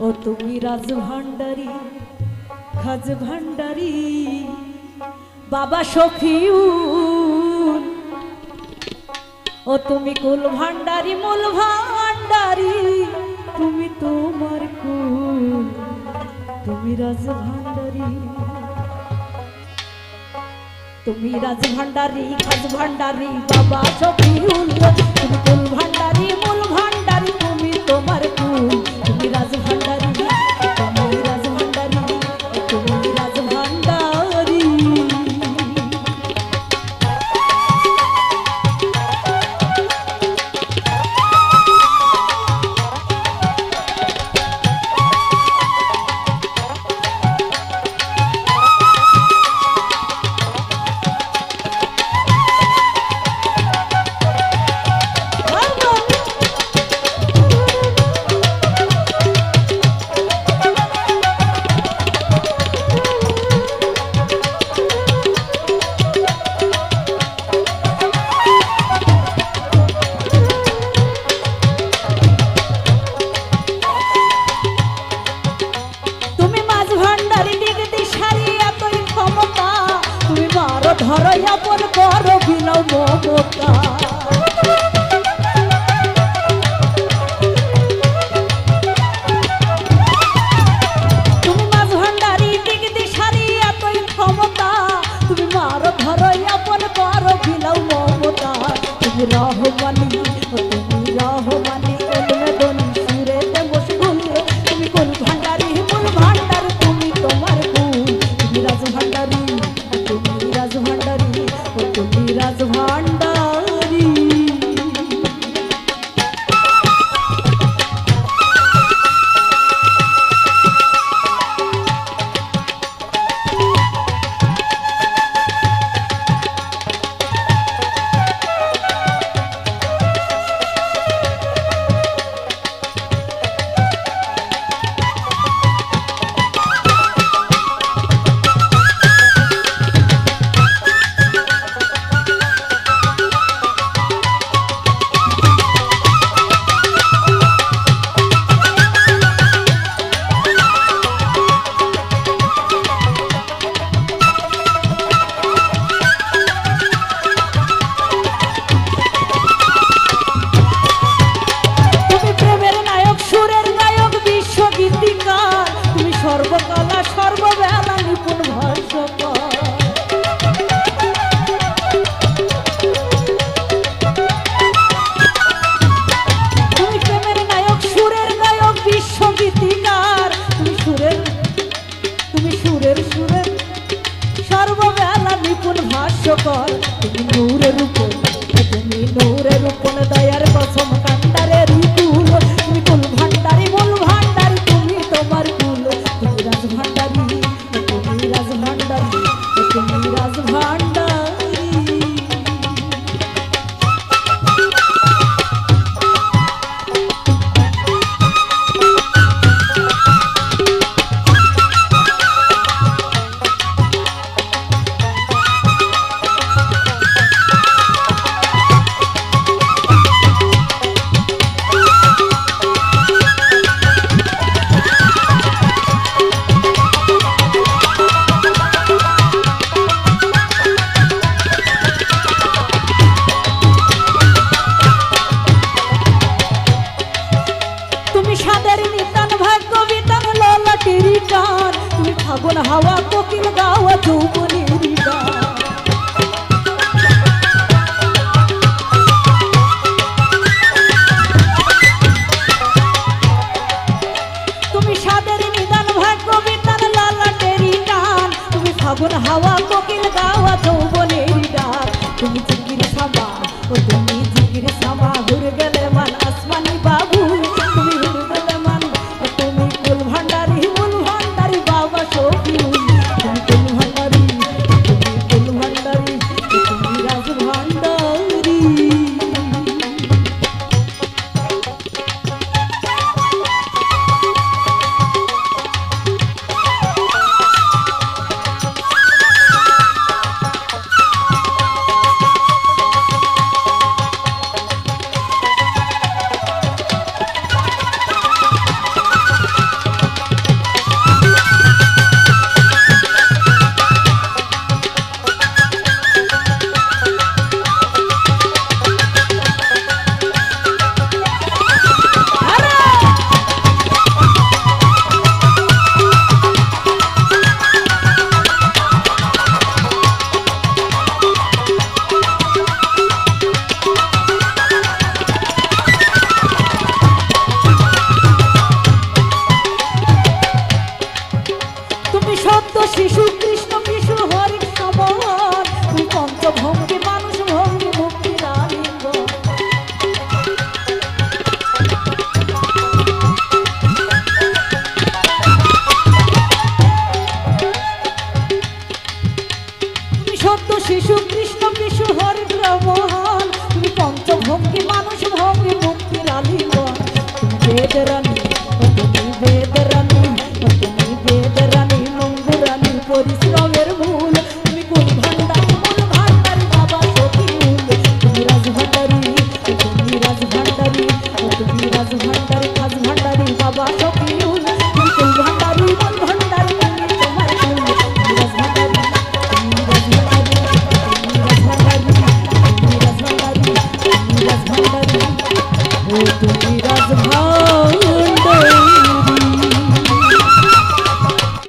ও তুমি রাজ ভান্ডারি খাজ ভান্ডারি বাবা সখিউল ও তুমি কুল ভান্ডারি মূল ভান্ডারী তুমি তোমার কুল, তুমি রাজ ভান্ডারী তুমি রাজ ভান্ডারি খাজ ভান্ডারি বাবা সখি হরয়া পর কর বিলম্ব মোতা সকল তুমি নূরের রূপ শিশু, কৃষ্ণ কৃষ্ণ হরিণ সমর তুই পঞ্চভঙ্গি মানুষ, ভঙ্গি মুক্তি সত্য শিশু, কৃষ্ণ কৃষ্ণ হরিণ রমহান তুমি পঞ্চভঙ্গি মানুষ, ভঙ্গি মুক্তির আলিঙ্গন বেদরান